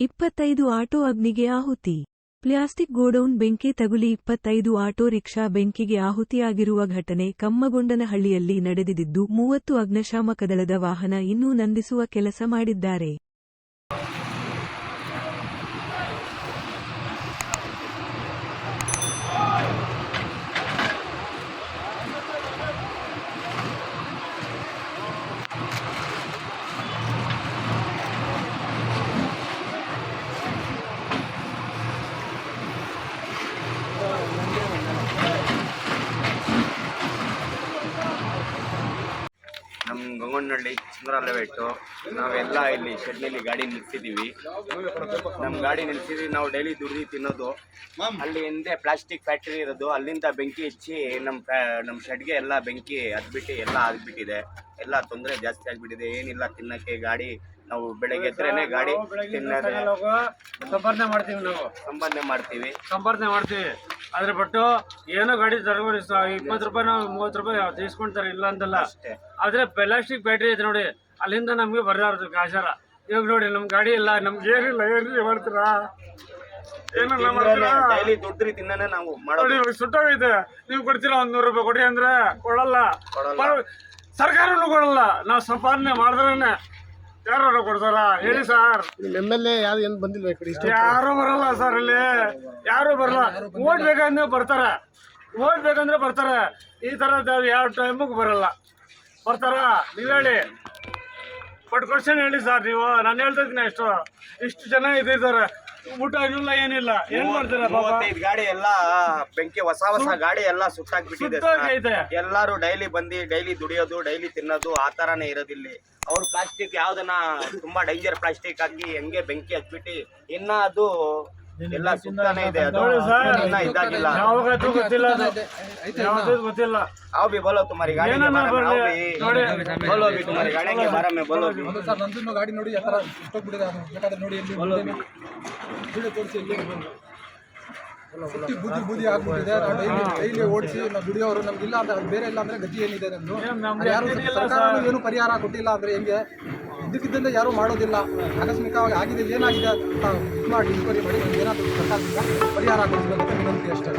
ಇಪ್ಪತ್ತೈದು ಆಟೋ ಅಗ್ನಿಗೆ ಆಹುತಿ. Plastic godown ಬೆಂಕಿ ತಗುಲಿ ಇಪ್ಪತ್ತೈದು ಆಟೋ ರಿಕ್ಷಾ ಬೆಂಕಿಗೆ ಆಹುತಿಯಾಗಿರುವ ಘಟನೆ ಕಮ್ಮಗೊಂಡನಹಳ್ಳಿಯಲ್ಲಿ ನಡೆದಿದ್ದು, ಮೂವತ್ತು ಅಗ್ನಿಶಾಮಕ ದಳದ ವಾಹನ ಇನ್ನೂ ನಂದಿಸುವ ಕೆಲಸ ಮಾಡಿದ್ದಾರೆ. ನಮ್ಮ ಗಂಗೊಂಡನಹಳ್ಳಿ ಚಂದ್ರ ಲೆವೆಟ್ಟು ನಾವೆಲ್ಲ ಇಲ್ಲಿ ಶೆಡ್ನಲ್ಲಿ ಗಾಡಿ ನಿಲ್ಸಿದ್ದೀವಿ ನಮ್ಮ ಗಾಡಿ ನಿಲ್ಸಿದ್ವಿ. ನಾವು ಡೈಲಿ ದುಡ್ದು ತಿನ್ನೋದು. ಅಲ್ಲಿ ಹಿಂದೆ ಪ್ಲಾಸ್ಟಿಕ್ ಫ್ಯಾಕ್ಟ್ರಿ ಇರೋದು. ಅಲ್ಲಿಂದ ಬೆಂಕಿ ಹಚ್ಚಿ ನಮ್ಮ ನಮ್ಮ ಶೆಡ್ಗೆ ಎಲ್ಲ ಬೆಂಕಿ ಹದ್ಬಿಟ್ಟು ಎಲ್ಲ ಆಗ್ಬಿಟ್ಟಿದೆ. ಎಲ್ಲ ತೊಂದರೆ ಜಾಸ್ತಿ ಆಗಿಬಿಟ್ಟಿದೆ. ಏನಿಲ್ಲ ತಿನ್ನಕ್ಕೆ ಗಾಡಿ ನಾವು ಬೆಳಗ್ಗೆ ಎದ್ರೇನೆ ಗಾಡಿ ತಿನ್ನೋದೇ. ಸಂಪಾದನೆ ಮಾಡ್ತೀವಿ ನಾವು. ಸಂಪಾದನೆ ಮಾಡ್ತೀವಿ. ಸಂಪಾದನೆ ಮಾಡ್ತೀವಿ. ಅದ್ರ ಬಿಟ್ಟು ಏನೋ ಗಾಡಿ ತಗೊಂಡು ಇಪ್ಪತ್ತು ರೂಪಾಯಿ ನಾವು ಮೂವತ್ತು ರೂಪಾಯಿ ತೀಸ್ಕೊಂತಾರೆ ಇಲ್ಲ ಅಂತಲ್ಲ. ಆದ್ರೆ ಪ್ಲಾಸ್ಟಿಕ್ ಬ್ಯಾಟ್ರಿ ಐತೆ ನೋಡಿ ಅಲ್ಲಿಂದ ನಮ್ಗೆ ಬರ್ಲಾರ್ದು ಕಾಶಾರ ಇವಾಗ ನೋಡಿ ನಮ್ ಗಾಡಿ ಇಲ್ಲ ನಮ್ಗೆ ಏನಿಲ್ಲ ಏನ್ರಿ ಮಾಡ್ತೀರಾ? ಏನಿಲ್ಲ ಮಾಡ್ತೀರಾ? ಡೈಲಿ ತಿನ್ನೋದೇ ನಾವು ಮಾಡೋದು. ಇವಾಗ ಸುಟ್ಟೋಗೈತೆ ನೀವು ಕೊಡ್ತೀರಾ ಒಂದ್ ನೂರು ರೂಪಾಯಿ? ಕೊಡಿ ಅಂದ್ರೆ ಕೊಡಲ್ಲ. ಸರ್ಕಾರನು ಕೊಡಲ್ಲ. ನಾವು ಸಂಪಾದನೆ ಮಾಡಿದ್ರೇನೆ ಯಾರು ಕೊಡ್ತಾರ? ಹೇಳಿ ಸರ್. ಎಂ ಎಲ್ ಎ ಯಾರು ಏನು ಬಂದಿಲ್ಲ ಈ ಕಡೆ ಇಷ್ಟು ಯಾರು ಬರಲ್ಲ ಸರ್ ಇಲ್ಲಿ. ಯಾರು ಬರಲ್ಲ. ಓಟ್ ಬೇಕಂದ್ರೆ ಬರ್ತಾರೆ. ಓಟ್ ಬೇಕಂದ್ರೆ ಬರ್ತಾರೆ. ಈ ತರ ಯಾವ ಟೈಮಿಗೆ ಬರಲ್ಲ. ಬರ್ತಾರ? ನೀವ್ ಹೇಳಿ. ಬಟ್ ಕ್ವಶನ್ ಹೇಳಿ ಸರ್ ನೀವು. ನಾನು ಹೇಳ್ತಾ ಇದ್ದೀನಿ ಅಷ್ಟು. ಇಷ್ಟು ಜನ ಇದ್ದಾರೆ ಊಟ ಇಲ್ಲ ಏನಿಲ್ಲ. ಏನ್ ಮಾಡ್ತೀರಾ ಪಾಪ? ಮೂವತ್ತೈದು ಗಾಡಿ ಎಲ್ಲ ಬೆಂಕಿ ಹೊಸ ಹೊಸ ಗಾಡಿ ಎಲ್ಲ ಸುಟ್ಟಾಕ್ಬಿಟ್ಟಿದೆ ಬಿಟ್ಟಿದೆ ಸುಟ್ಟೋಗೈತೆ. ಎಲ್ಲಾರು ಡೈಲಿ ಬಂದು ಡೈಲಿ ದುಡಿಯೋದು ಡೈಲಿ ತಿನ್ನೋದು ಆ ತರಾನೇ ಇರೋದಿಲ್ಲಿ. ಅವ್ರು ಪ್ಲಾಸ್ಟಿಕ್ ಯಾವ್ದನ್ನ ತುಂಬಾ ಡೇಂಜರ್ ಪ್ಲಾಸ್ಟಿಕ್ ಹಾಕಿ ಹೆಂಗೆ ಬೆಂಕಿ ಹಚ್ಬಿಟ್ಟು ಇನ್ನ ಅದು ಎಲ್ಲ ಇದೆ ಅದು ಗಾಡಿ ನೋಡಿ. ಆ ಥರ ಬುದ್ಧಿ ಬುದ್ಧಿ ಆಗ್ಬಿಟ್ಟಿದೆ. ಡೈಲಿ ಡೈಲಿ ಓಡಿಸಿ ನಾವು ದುಡಿಯೋರು ನಮ್ಗಿಲ್ಲ ಅಂದ್ರೆ ಬೇರೆ ಇಲ್ಲ ಅಂದ್ರೆ ಗತಿ ಏನಿದೆ ನಮ್ದು. ಯಾರು ಸರ್ಕಾರ ಏನು ಪರಿಹಾರ ಕೊಟ್ಟಿಲ್ಲ ಅಂದ್ರೆ ಹೆಂಗೆ? ಇದಕ್ಕಿದ್ದಂತೆ ಯಾರು ಮಾಡೋದಿಲ್ಲ. ಆಕಸ್ಮಿಕವಾಗಿ ಆಗಿದೆ ಏನಾಗಿದೆ ಅಂತ ಇದು ಮಾಡಿ ಇನ್ಕ್ವೈರಿ ಮಾಡಿ ಏನಾದರೂ ಸರ್ಕಾರದಿಂದ ಪರಿಹಾರ ಕೊಡಿಸ್ಬೇಕು ಅಂತ ವಿನಂತಿ ಅಷ್ಟೇ.